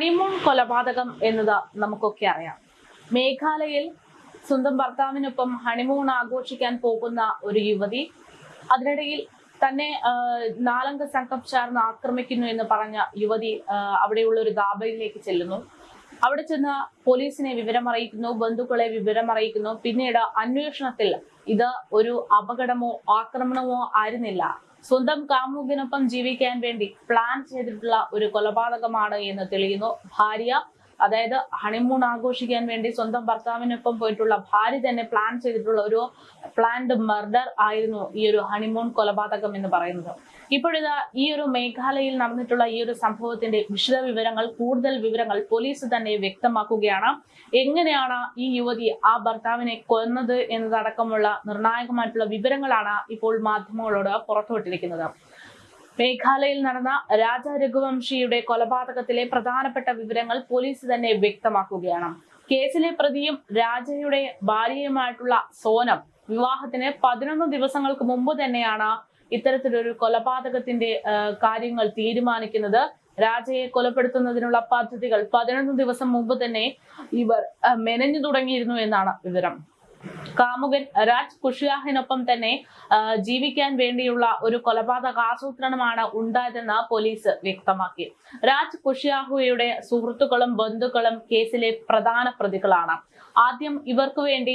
Honeymoon കൊലപാതകം എന്നത് നമുക്കൊക്കെ അറിയാം. മേഘാലയയിൽ സ്വന്തം ഭർത്താവിനൊപ്പം ഹണിമൂൺ ആഘോഷിക്കാൻ പോകുന്ന ഒരു യുവതി അതിനിടയിൽ തന്നെ നാലംഗ സംഘം ചേർന്ന് ആക്രമിക്കുന്നു എന്ന് പറഞ്ഞ യുവതി അവിടെയുള്ള ഒരു ദാബയിലേക്ക് ചെല്ലുന്നു. അവിടെ ചെന്ന് പോലീസിനെ വിവരമറിയിക്കുന്നു ബന്ധുക്കളെ വിവരമറിയിക്കുന്നു. പിന്നീട് അന്വേഷണത്തിൽ ഇത് ഒരു അപകടമോ ആക്രമണമോ ആയിരുന്നില്ല. സ്വന്തം കാമുകിനൊപ്പം ജീവിക്കാൻ വേണ്ടി പ്ലാൻ ചെയ്തിട്ടുള്ള ഒരു കൊലപാതകമാണ് എന്ന് തെളിയുന്നു. ഭാര്യ അതായത് ഹണിമൂൺ ആഘോഷിക്കാൻ വേണ്ടി സ്വന്തം ഭർത്താവിനൊപ്പം പോയിട്ടുള്ള ഭാര്യ തന്നെ പ്ലാൻ ചെയ്തിട്ടുള്ള ഒരു പ്ലാൻഡ് മർഡർ ആയിരുന്നു ഈ ഒരു ഹണിമൂൺ കൊലപാതകം എന്ന് പറയുന്നത്. ഇപ്പോഴിതാ ഈ ഒരു മേഘാലയയിൽ നടന്നിട്ടുള്ള ഈ ഒരു സംഭവത്തിന്റെ വിശദ വിവരങ്ങൾ കൂടുതൽ വിവരങ്ങൾ പോലീസ് തന്നെ വ്യക്തമാക്കുകയാണ്. എങ്ങനെയാണ് ഈ യുവതി ആ ഭർത്താവിനെ കൊന്നത് എന്നതടക്കമുള്ള നിർണായകമായിട്ടുള്ള വിവരങ്ങളാണ് ഇപ്പോൾ മാധ്യമങ്ങളോട് പുറത്തുവിട്ടിരിക്കുന്നത്. മേഘാലയയിൽ നടന്ന രാജ രഘുവംശിയുടെ കൊലപാതകത്തിലെ പ്രധാനപ്പെട്ട വിവരങ്ങൾ പോലീസ് തന്നെ വ്യക്തമാക്കുകയാണ്. കേസിലെ പ്രതിയും രാജയുടെ ഭാര്യയുമായിട്ടുള്ള സോനം വിവാഹത്തിന് പതിനൊന്ന് ദിവസങ്ങൾക്ക് മുമ്പ് തന്നെയാണ് ഇത്തരത്തിലൊരു കൊലപാതകത്തിന്റെ കാര്യങ്ങൾ തീരുമാനിക്കുന്നത്. രാജയെ കൊലപ്പെടുത്തുന്നതിനുള്ള പദ്ധതികൾ പതിനൊന്ന് ദിവസം മുമ്പ് തന്നെ ഇവർ മെനഞ്ഞു തുടങ്ങിയിരുന്നു എന്നാണ് വിവരം. കാമുകൻ രാജ് കുഷിയാഹിനൊപ്പം തന്നെ ജീവിക്കാൻ വേണ്ടിയുള്ള ഒരു കൊലപാതക ആസൂത്രണമാണ് ഉണ്ടായതെന്ന് പോലീസ് വ്യക്തമാക്കി. രാജ് കുഷിയാഹുയുടെ സുഹൃത്തുക്കളും ബന്ധുക്കളും കേസിലെ പ്രധാന പ്രതികളാണ്. ആദ്യം ഇവർക്ക് വേണ്ടി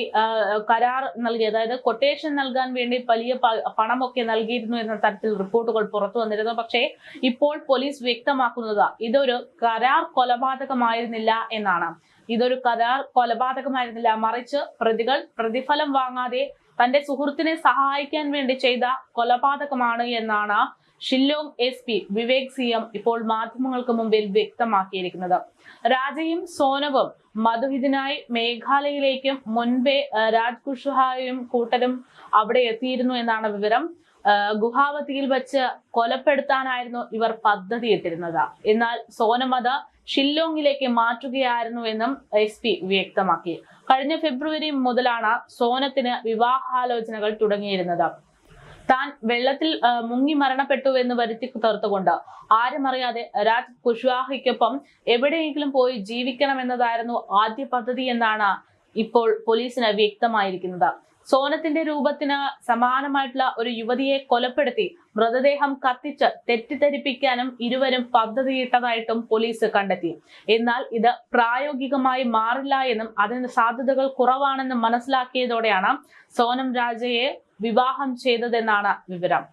കരാർ നൽകി അതായത് കൊട്ടേഷൻ നൽകാൻ വേണ്ടി വലിയ പണമൊക്കെ നൽകിയിരുന്നു എന്ന തരത്തിൽ റിപ്പോർട്ടുകൾ പുറത്തു വന്നിരുന്നു. പക്ഷേ ഇപ്പോൾ പോലീസ് വ്യക്തമാക്കുന്നത് ഇതൊരു കരാർ കൊലപാതകമായിരുന്നില്ല എന്നാണ്. ഇതൊരു കഥാ കൊലപാതകമായിരുന്നില്ല. മറിച്ച് പ്രതികൾ പ്രതിഫലം വാങ്ങാതെ തന്റെ സുഹൃത്തിനെ സഹായിക്കാൻ വേണ്ടി ചെയ്ത കൊലപാതകമാണ് എന്നാണ് Shillong S P Vivek C M ഇപ്പോൾ മാധ്യമങ്ങൾക്ക് മുമ്പിൽ വ്യക്തമാക്കിയിരിക്കുന്നത്. രാജയും സോനവും മധുഹിതിനായി മേഘാലയയിലേക്കും മുൻപേ രാജ് കുഷുഹായും കൂട്ടരും അവിടെ എത്തിയിരുന്നു എന്നാണ് വിവരം. ഗുഹാവതിയിൽ വച്ച് കൊലപ്പെടുത്താനായിരുന്നു ഇവർ പദ്ധതിയിട്ടിരുന്നത്. എന്നാൽ സോനം അത് ഷില്ലോങ്ങിലേക്ക് മാറ്റുകയായിരുന്നു എന്നും എസ് പി വ്യക്തമാക്കി. കഴിഞ്ഞ ഫെബ്രുവരി മുതലാണ് സോനത്തിന് വിവാഹാലോചനകൾ തുടങ്ങിയിരുന്നത്. താൻ വെള്ളത്തിൽ മുങ്ങി മരണപ്പെട്ടു എന്ന് വരുത്തി തീർത്തുകൊണ്ട് ആരും അറിയാതെ രാജ് കുഷ്വാഹയ്ക്കൊപ്പം എവിടെയെങ്കിലും പോയി ജീവിക്കണമെന്നതായിരുന്നു ആദ്യ പദ്ധതി എന്നാണ് ഇപ്പോൾ പോലീസിന് വ്യക്തമായിരിക്കുന്നത്. സോനത്തിന്റെ രൂപത്തിന് സമാനമായിട്ടുള്ള ഒരു യുവതിയെ കൊലപ്പെടുത്തി മൃതദേഹം കത്തിച്ച് തെറ്റിദ്ധരിപ്പിക്കാനും ഇരുവരും പദ്ധതിയിട്ടതായിട്ടും പോലീസ് കണ്ടെത്തി. എന്നാൽ ഇത് പ്രായോഗികമായി മാറില്ല എന്നും അതിന് സാധ്യതകൾ കുറവാണെന്നും മനസ്സിലാക്കിയതോടെയാണ് സോനം രാജയെ വിവാഹം ചെയ്തതെന്നാണ് വിവരം.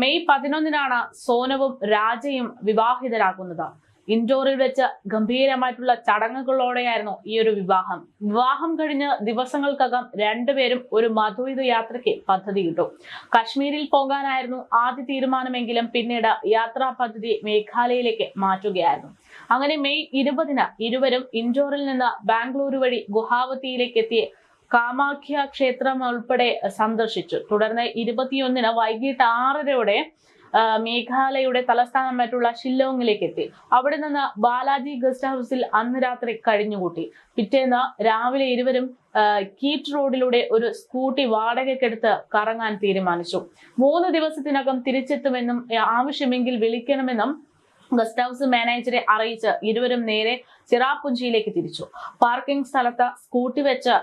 മെയ് പതിനൊന്നിനാണ് സോനവും രാജയും വിവാഹിതരാകുന്നത്. ഇൻഡോറിൽ വെച്ച് ഗംഭീരമായിട്ടുള്ള ചടങ്ങുകളോടെയായിരുന്നു ഈ ഒരു വിവാഹം. വിവാഹം കഴിഞ്ഞ് ദിവസങ്ങൾക്കകം രണ്ടുപേരും ഒരു മധുവിധ യാത്രയ്ക്ക് പദ്ധതിയിട്ടു കശ്മീരിൽ പോകാനായിരുന്നു ആദ്യ തീരുമാനമെങ്കിലും പിന്നീട് യാത്രാ പദ്ധതി മേഘാലയയിലേക്ക് മാറ്റുകയായിരുന്നു. അങ്ങനെ മെയ് ഇരുപതിന് ഇരുവരും ഇൻഡോറിൽ നിന്ന് ബാംഗ്ലൂരു വഴി ഗുഹാവത്തിയിലേക്ക് എത്തിയ കാമാഖ്യ ക്ഷേത്രം ഉൾപ്പെടെ സന്ദർശിച്ചു. തുടർന്ന് ഇരുപത്തിയൊന്നിന് വൈകിട്ട് ആറരയോടെ മേഘാലയയുടെ തലസ്ഥാനമായിട്ടുള്ള ഷില്ലോങ്ങിലേക്ക് എത്തി അവിടെ നിന്ന് ബാലാജി ഗസ്റ്റ് ഹൗസിൽ അന്ന് രാത്രി കഴിഞ്ഞുകൂട്ടി. പിറ്റേന്ന് രാവിലെ ഇരുവരും കീറ്റ് റോഡിലൂടെ ഒരു സ്കൂട്ടി വാടകയ്ക്കെടുത്ത് കറങ്ങാൻ തീരുമാനിച്ചു. മൂന്ന് ദിവസത്തിനകം തിരിച്ചെത്തുമെന്നും ആവശ്യമെങ്കിൽ വിളിക്കണമെന്നും ഗസ്റ്റ് ഹൗസ് മാനേജറെ അറിയിച്ച് ഇരുവരും നേരെ ചിറാപുഞ്ചിയിലേക്ക് തിരിച്ചു. പാർക്കിംഗ് സ്ഥലത്ത് സ്കൂട്ടി വെച്ച്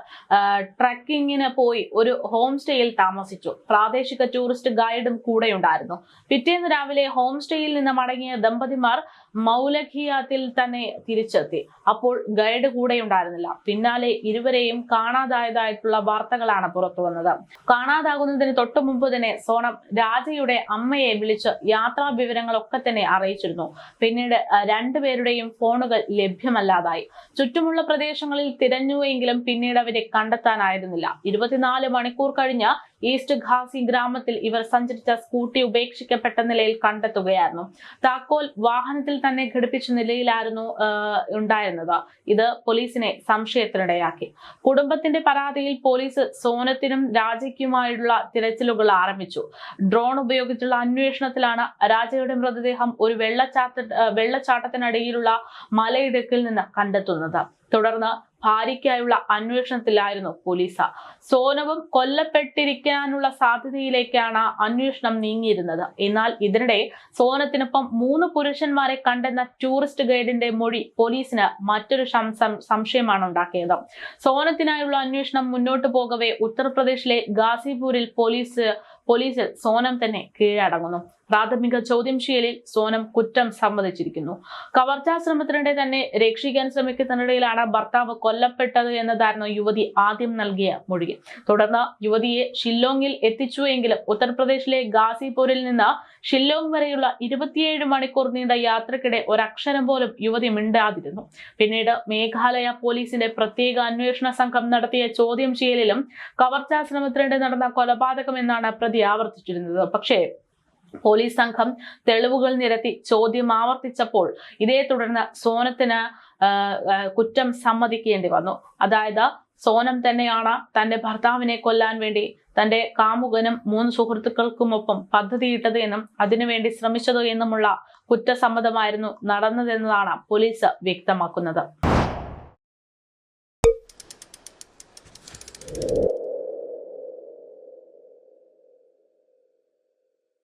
ട്രക്കിങ്ങിന് പോയി ഒരു ഹോം സ്റ്റേയിൽ താമസിച്ചു. പ്രാദേശിക ടൂറിസ്റ്റ് ഗൈഡും കൂടെയുണ്ടായിരുന്നു. പിറ്റേന്ന് രാവിലെ ഹോം സ്റ്റേയിൽ നിന്ന് മടങ്ങിയ ദമ്പതിമാർ മൗലഖിയാത്തിൽ തന്നെ തിരിച്ചെത്തി. അപ്പോൾ ഗൈഡ് കൂടെ ഉണ്ടായിരുന്നില്ല. പിന്നാലെ ഇരുവരെയും കാണാതായതായിട്ടുള്ള വാർത്തകളാണ് പുറത്തു വന്നത്. കാണാതാകുന്നതിന് തൊട്ടു മുമ്പ് തന്നെ സോണം രാജയുടെ അമ്മയെ വിളിച്ച് യാത്രാ വിവരങ്ങളൊക്കെ തന്നെ അറിയിച്ചിരുന്നു. പിന്നീട് രണ്ടുപേരുടെയും ഫോണുകൾ ലഭ്യമല്ലാതായി. ചുറ്റുമുള്ള പ്രദേശങ്ങളിൽ തിരഞ്ഞുവെങ്കിലും പിന്നീട് അവരെ കണ്ടെത്താനായിരുന്നില്ല. ഇരുപത്തിനാല് മണിക്കൂർ കഴിഞ്ഞ് ഈസ്റ്റ് ഖാസി ഗ്രാമത്തിൽ ഇവർ സഞ്ചരിച്ച സ്കൂട്ടി ഉപേക്ഷിക്കപ്പെട്ട നിലയിൽ കണ്ടെത്തുകയായിരുന്നു. താക്കോൽ വാഹനത്തിൽ തന്നെ ഘടിപ്പിച്ച നിലയിലായിരുന്നു ഉണ്ടായിരുന്നത്. ഇത് പോലീസിനെ സംശയത്തിനിടയാക്കി. കുടുംബത്തിന്റെ പരാതിയിൽ പോലീസ് സോനത്തിനും രാജയ്ക്കുമായുള്ള തിരച്ചിലുകൾ ആരംഭിച്ചു. ഡ്രോൺ ഉപയോഗിച്ചുള്ള അന്വേഷണത്തിലാണ് രാജയുടെ മൃതദേഹം ഒരു വെള്ളച്ചാട്ട വെള്ളച്ചാട്ടത്തിനടിയിലുള്ള മലയിടുക്കിൽ നിന്ന് കണ്ടെത്തുന്നത്. തുടർന്ന് ഭാര്യയ്ക്കായുള്ള അന്വേഷണത്തിലായിരുന്നു പോലീസ്. സോനവും കൊല്ലപ്പെട്ടിരിക്കാനുള്ള സാധ്യതയിലേക്കാണ് അന്വേഷണം നീങ്ങിയിരുന്നത്. എന്നാൽ ഇതിനിടെ സോനത്തിനൊപ്പം മൂന്ന് പുരുഷന്മാരെ കണ്ടെന്ന ടൂറിസ്റ്റ് ഗൈഡിന്റെ മൊഴി പോലീസിന് മറ്റൊരു സംശയമാണ് ഉണ്ടാക്കിയത്. സോനത്തിനായുള്ള അന്വേഷണം മുന്നോട്ട് പോകവെ ഉത്തർപ്രദേശിലെ ഗാസിപൂരിൽ പോലീസ് പോലീസിൽ സോനം തന്നെ കീഴടങ്ങുന്നു. പ്രാഥമിക ചോദ്യം ചെയ്യലിൽ സോനം കുറ്റം സമ്മതിച്ചിരിക്കുന്നു. കവർച്ചാ ശ്രമത്തിനിടെ തന്നെ രക്ഷിക്കാൻ ശ്രമിക്കുന്നതിനിടയിലാണ് ഭർത്താവ് കൊല്ലപ്പെട്ടത് എന്നതായിരുന്നു യുവതി ആദ്യം നൽകിയ മൊഴി തുടർന്ന് യുവതിയെ ഷില്ലോങ്ങിൽ എത്തിച്ചുവെങ്കിലും ഉത്തർപ്രദേശിലെ ഗാസിപൂരിൽ നിന്ന് ഷില്ലോങ് വരെയുള്ള ഇരുപത്തിയേഴ് മണിക്കൂർ നീണ്ട യാത്രക്കിടെ ഒരക്ഷരം പോലും യുവതി മിണ്ടാതിരുന്നു. പിന്നീട് മേഘാലയ പോലീസിന്റെ പ്രത്യേക അന്വേഷണ സംഘം നടത്തിയ ചോദ്യം ചെയ്യലിലും കവർച്ചാ ശ്രമത്തിനിടെ നടന്ന കൊലപാതകം എന്നാണ് പ്രതി ആവർത്തിച്ചിരുന്നത്. പക്ഷേ പോലീസ് സംഘം തെളിവുകൾ നിരത്തി ചോദ്യം ആവർത്തിച്ചപ്പോൾ ഇതേ തുടർന്ന് സോനത്തിന് കുറ്റം സമ്മതിക്കേണ്ടി വന്നു. അതായത് സോനം തന്നെയാണ് തന്റെ ഭർത്താവിനെ കൊല്ലാൻ വേണ്ടി തന്റെ കാമുകനും മൂന്ന് സുഹൃത്തുക്കൾക്കുമൊപ്പം പദ്ധതിയിട്ടത് എന്നും അതിനുവേണ്ടി ശ്രമിച്ചത് എന്നുമുള്ള കുറ്റസമ്മതമായിരുന്നു നടന്നതെന്നതാണ് പോലീസ് വ്യക്തമാക്കുന്നത്.